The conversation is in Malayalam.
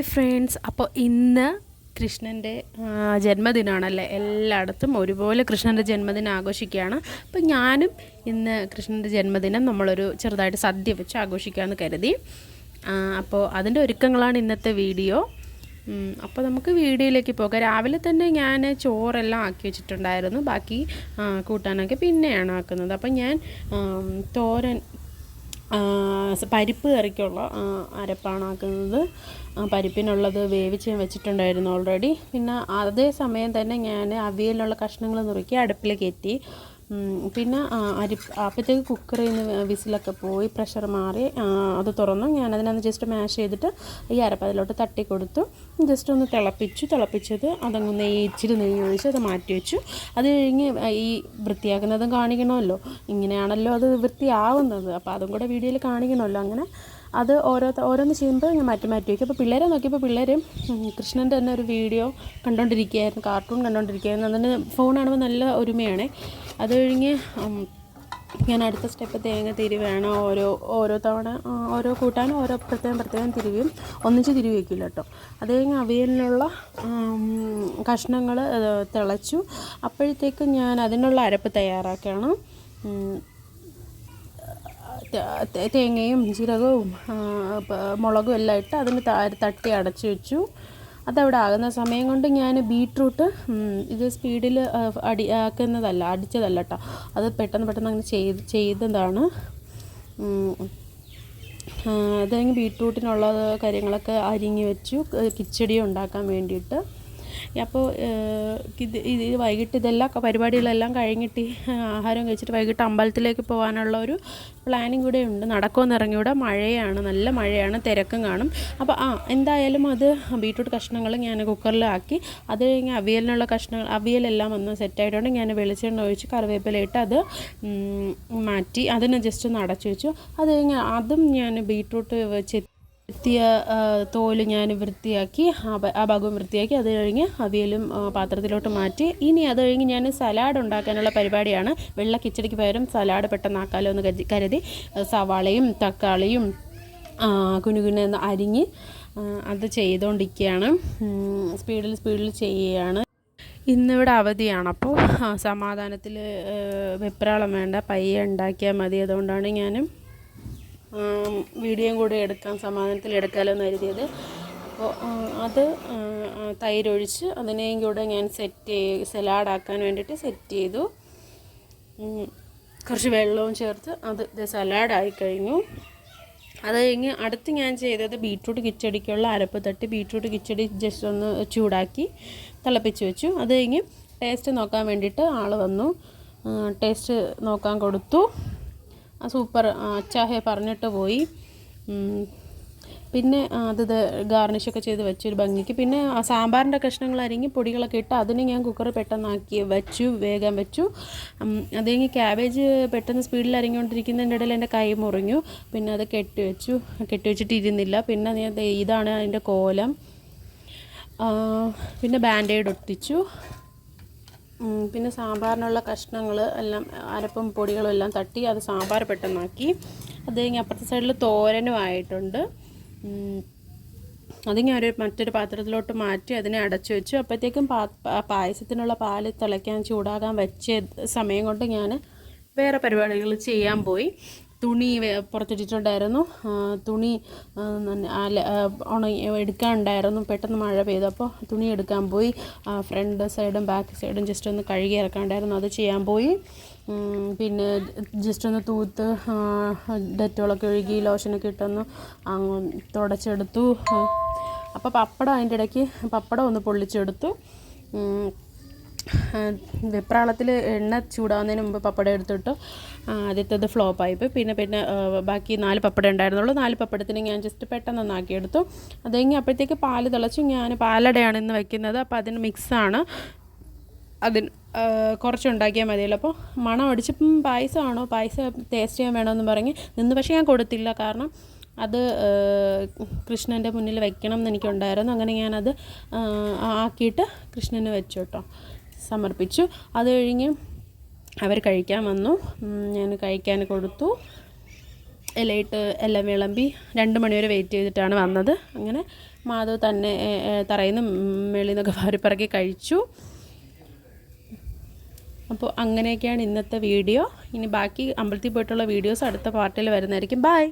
Hi friends. അപ്പോൾ ഇന്ന് കൃഷ്ണന്റെ ജന്മദിനമാണല്ലേ എല്ലായിടത്തും ഒരുപോലെ കൃഷ്ണന്റെ ജന്മദിനം ആഘോഷിക്കുകയാണ്. അപ്പോൾ ഞാനും ഇന്ന് കൃഷ്ണന്റെ ജന്മദിനം നമ്മളൊരു ചെറുതായിട്ട് സദ്യ വെച്ച് ആഘോഷിക്കാമെന്ന് കരുതി. അപ്പോൾ അതിന്റെ ഒരുക്കങ്ങളാണ് ഇന്നത്തെ വീഡിയോ. അപ്പോൾ നമുക്ക് വീഡിയോയിലേക്ക് പോകാം. രാവിലെ തന്നെ ഞാൻ ചോറെല്ലാം ആക്കി വെച്ചിട്ടുണ്ടായിരുന്നു. ബാക്കി കൂട്ടാനൊക്കെ പിന്നെയാണ് ആക്കുന്നത്. അപ്പോൾ ഞാൻ തോരൻ പരിപ്പ് കറിക്കുള്ള അരപ്പാണ് ആക്കുന്നത് പരിപ്പിനുള്ളത് വേവിച്ച് ഞാൻ വെച്ചിട്ടുണ്ടായിരുന്നു ഓൾറെഡി പിന്നെ അതേ സമയം തന്നെ ഞാൻ അവിയലിനുള്ള കഷ്ണങ്ങൾ നുറുക്കി അടുപ്പിൽ കയറ്റി പിന്നെ അരി അപ്പോഴത്തേക്ക് കുക്കറിൽ നിന്ന് വിസിലൊക്കെ പോയി പ്രഷർ മാറി അത് തുറന്നു. ഞാൻ അതിനകത്ത് ജസ്റ്റ് മാഷ് ചെയ്തിട്ട് ഈ അരപ്പ് അതിലോട്ട് തട്ടി കൊടുത്തു. ജസ്റ്റ് ഒന്ന് തിളപ്പിച്ചു. തിളപ്പിച്ചത് അതങ്ങ് നെയ്യ് ഇച്ചിരി നെയ്യ് ഒഴിച്ച് അത് മാറ്റി വെച്ചു. അത് കഴിഞ്ഞ് ഈ വൃത്തിയാക്കുന്നതും കാണിക്കണമല്ലോ. ഇങ്ങനെയാണല്ലോ അത് വൃത്തിയാവുന്നത്. അപ്പോൾ അതും കൂടെ വീഡിയോയിൽ കാണിക്കണമല്ലോ. അങ്ങനെ അത് ഓരോ ഓരോന്ന് ചെയ്യുമ്പോൾ ഞാൻ മാറ്റി മാറ്റി വയ്ക്കും. അപ്പോൾ പിള്ളേരെ നോക്കിയപ്പോൾ പിള്ളേർ കൃഷ്ണന്റെ തന്നെ ഒരു വീഡിയോ കണ്ടുകൊണ്ടിരിക്കുകയായിരുന്നു കാർട്ടൂൺ കണ്ടുകൊണ്ടിരിക്കുകയായിരുന്നു ഫോൺ കാണുമ്പോൾ നല്ല ഒരുമയാണ്. അത് കഴിഞ്ഞ് ഞാൻ അടുത്ത സ്റ്റെപ്പ് തേങ്ങ തിരിവാണ് ഓരോ ഓരോ തവണ ഓരോ കൂട്ടാനും ഓരോ പ്രത്യേകം പ്രത്യേകം തിരിവും. ഒന്നിച്ച് തിരിവ് വയ്ക്കില്ല കേട്ടോ. അത് കഴിഞ്ഞ് അവിയലിനുള്ള കഷ്ണങ്ങൾ തിളച്ചു. അപ്പോഴത്തേക്ക് ഞാൻ അതിനുള്ള അരപ്പ് തയ്യാറാക്കുകയാണ് ഉം, ത- ത- തേങ്ങയും ജീരകവും മുളകും എല്ലാം ഇട്ട് അതിന് തട്ടി അടച്ചു വെച്ചു. അതവിടെ ആകുന്ന സമയം കൊണ്ട് ഞാൻ ബീട്രൂട്ട് ഇത് സ്പീഡിൽ അടി ആക്കുന്നതല്ല അടിച്ചതല്ല കേട്ടോ അത് പെട്ടെന്ന് പെട്ടെന്ന് അങ്ങനെ ചെയ്ത് ചെയ്തതാണ്. ഉം. ആ, അത് ബീട്രൂട്ടിനുള്ള കാര്യങ്ങളൊക്കെ അരിഞ്ഞു വെച്ചു. കിച്ചടി ഉണ്ടാക്കാൻ വേണ്ടിയിട്ട്. അപ്പോൾ ഇത് ഇത് വൈകിട്ട് ഇതെല്ലാം പരിപാടികളെല്ലാം കഴിഞ്ഞിട്ട് ആഹാരം കഴിച്ചിട്ട് വൈകിട്ട് അമ്പലത്തിലേക്ക് പോകാനുള്ള ഒരു പ്ലാനിങ് കൂടെ ഉണ്ട്. നടക്കുമെന്ന് ഇറങ്ങിയൂടെ മഴയാണ് നല്ല മഴയാണ് തിരക്കും കാണും. അപ്പോൾ ആ എന്തായാലും അത് ബീട്രൂട്ട് കഷ്ണങ്ങൾ ഞാൻ കുക്കറിലാക്കി അത് കഴിഞ്ഞ് അവിയലിനുള്ള കഷ്ണങ്ങൾ അവിയലെല്ലാം ഒന്ന് സെറ്റായിട്ടുണ്ട് ഞാൻ വെളിച്ചെണ്ണ ഒഴിച്ച് കറിവേപ്പില ഇട്ട് അത് മാറ്റി അതിനെ ജസ്റ്റ് ഒന്ന് അടച്ചു വെച്ചു. അത് കഴിഞ്ഞ് അതും ഞാൻ ബീട്രൂട്ട് വെച്ച് എത്തിയ തോൽ ഞാൻ വൃത്തിയാക്കി ആ ഭാഗവും വൃത്തിയാക്കി അത് കഴിഞ്ഞ് അവിയലും പാത്രത്തിലോട്ട് മാറ്റി. ഇനി അത് കഴിഞ്ഞ് ഞാൻ സലാഡ് ഉണ്ടാക്കാനുള്ള പരിപാടിയാണ്. വെള്ള കിച്ചടിക്ക് പകരം സലാഡ് പെട്ടെന്നാക്കാലോ എന്ന് കരുതി. സവാളയും തക്കാളിയും കുനുകുനെന്ന് അരിഞ്ഞ് അത് ചെയ്തുകൊണ്ടിരിക്കുകയാണ് സ്പീഡിൽ സ്പീഡിൽ ചെയ്യുകയാണ്. ഇന്നിവിടെ അവധിയാണ്. അപ്പോൾ സമാധാനത്തിൽ വെപ്രാളം വേണ്ട. പയ്യ ഉണ്ടാക്കിയാൽ മതി. അതുകൊണ്ടാണ് ഞാനും വീഡിയോയും കൂടെ എടുക്കാം സമാധാനത്തിൽ എടുക്കാമല്ലോ എന്ന് കരുതിയത് അപ്പോൾ അത് തൈരൊഴിച്ച് അതിനെയും കൂടെ ഞാൻ സെറ്റ് ചെയ്ത് സലാഡാക്കാൻ വേണ്ടിയിട്ട് സെറ്റ് ചെയ്തു. കുറച്ച് വെള്ളവും ചേർത്ത് അത് ഇത് സലാഡായി കഴിഞ്ഞു. അത് കഴിഞ്ഞ് അടുത്ത് ഞാൻ ചെയ്തത് ബീട്രൂട്ട് കിച്ചടിക്കുള്ള അരപ്പ് തട്ടി ബീട്രൂട്ട് കിച്ചടി ജസ്റ്റ് ഒന്ന് ചൂടാക്കി തിളപ്പിച്ച് വെച്ചു. അത് കഴിഞ്ഞ് ടേസ്റ്റ് നോക്കാൻ വേണ്ടിയിട്ട് ആൾ വന്നു. ടേസ്റ്റ് നോക്കാൻ കൊടുത്തു. സൂപ്പർ അച്ചാഹെ പറഞ്ഞിട്ട് പോയി. പിന്നെ അത് ഗാർണിഷൊക്കെ ചെയ്ത് വെച്ചു ഒരു ഭംഗിക്ക്. പിന്നെ ആ സാമ്പാറിന്റെ കഷ്ണങ്ങൾ അരിഞ്ഞ് പൊടികളൊക്കെ ഇട്ട് അതിന് ഞാൻ കുക്കർ പെട്ടെന്നാക്കി വെച്ചു വേഗം വെച്ചു. അതെങ്കിൽ ക്യാബേജ് പെട്ടെന്ന് സ്പീഡിൽ അരിഞ്ഞുകൊണ്ടിരിക്കുന്നതിന്റെ ഇടയിൽ എന്റെ കൈ മുറിഞ്ഞു. പിന്നെ അത് കെട്ടി വെച്ചു. കെട്ടി വെച്ചിട്ട് പിന്നെ ഞാൻ ഇതാണ് അതിന്റെ കോലം. പിന്നെ ബാൻഡേഡ് ഒട്ടിച്ചു. പിന്നെ സാമ്പാറിനുള്ള കഷ്ണങ്ങൾ എല്ലാം അരപ്പും പൊടികളും എല്ലാം തട്ടി അത് സാമ്പാർ പെട്ടെന്നാക്കി. അത് കഴിഞ്ഞ് അപ്പുറത്തെ സൈഡിൽ തോരനും ആയിട്ടുണ്ട്. അതിങ്ങനെ അത് ഞാൻ ഒരു മറ്റൊരു പാത്രത്തിലോട്ട് മാറ്റി അതിനെ അടച്ചു വെച്ചു. അപ്പോഴത്തേക്കും പാ- പായസത്തിനുള്ള പാൽ തിളയ്ക്കാൻ ചൂടാകാൻ വെച്ച സമയം കൊണ്ട് ഞാൻ വേറെ പരിപാടികൾ ചെയ്യാൻ പോയി. തുണി പുറത്തിട്ടിട്ടുണ്ടായിരുന്നു. തുണി അല- ഉണങ്ങി എടുക്കാനുണ്ടായിരുന്നു. പെട്ടെന്ന് മഴ പെയ്തു. അപ്പോൾ തുണി എടുക്കാൻ പോയി. ഫ്രണ്ട് സൈഡും ബാക്ക് സൈഡും ജസ്റ്റ് ഒന്ന് കഴുകി ഇറക്കാണ്ടായിരുന്നു അത് ചെയ്യാൻ പോയി. പിന്നെ ജസ്റ്റ് ഒന്ന് തൂത്ത് ഡെറ്റോളൊക്കെ ഒഴുകി ലോഷനൊക്കെ ഇട്ടൊന്ന് തുടച്ചെടുത്തു. അപ്പോൾ പപ്പടം അതിന്റെ ഇടയ്ക്ക് പപ്പടം ഒന്ന് പൊള്ളിച്ചെടുത്തു. വെപ്രാളത്തിൽ എണ്ണ ചൂടാവുന്നതിന് മുമ്പ് പപ്പട എടുത്തിട്ട് ആദ്യത്തേത് ഫ്ലോപ്പായിപ്പോയി പിന്നെ പിന്നെ ബാക്കി നാല് പപ്പട ഉണ്ടായിരുന്നുള്ളൂ. നാല് പപ്പടത്തിന് ഞാൻ ജസ്റ്റ് പെട്ടെന്ന് എടുത്തു അത് കഴിഞ്ഞ് അപ്പോഴത്തേക്ക് പാൽ തിളച്ചു. ഞാൻ പാലടയാണ് ഇന്ന് വയ്ക്കുന്നത് അപ്പോൾ അതിന് മിക്സാണ് അതിന് കുറച്ചുണ്ടാക്കിയാൽ മതിയല്ലോ. അപ്പോൾ മണം അടിച്ചപ്പം പായസമാണോ? പായസം ടേസ്റ്റ് ചെയ്യാൻ വേണമെന്ന് പറഞ്ഞ് നിന്ന്. പക്ഷേ ഞാൻ കൊടുത്തില്ല. കാരണം അത് കൃഷ്ണന്റെ മുന്നിൽ വെക്കണം എന്ന് എനിക്കുണ്ടായിരുന്നു. അങ്ങനെ ഞാനത് ആക്കിയിട്ട് കൃഷ്ണന് വെച്ചു കേട്ടോ. സമർപ്പിച്ചു. അത് കഴിഞ്ഞ് അവർ കഴിക്കാൻ വന്നു. ഞാൻ കഴിക്കാൻ കൊടുത്തു. ഇലയിട്ട് എല്ലാം വിളമ്പി രണ്ട് മണിവരെ വെയിറ്റ് ചെയ്തിട്ടാണ് വന്നത്. അങ്ങനെ മാധവ് തന്നെ തറയിൽ നിന്ന് മേളിൽ നിന്നൊക്കെ വാരിപ്പിറക്കി കഴിച്ചു. അപ്പോൾ അങ്ങനെയൊക്കെയാണ് ഇന്നത്തെ വീഡിയോ. ഇനി ബാക്കി അമ്പലത്തിൽ പോയിട്ടുള്ള വീഡിയോസ് അടുത്ത പാർട്ടിൽ വരുന്നതായിരിക്കും. ബൈ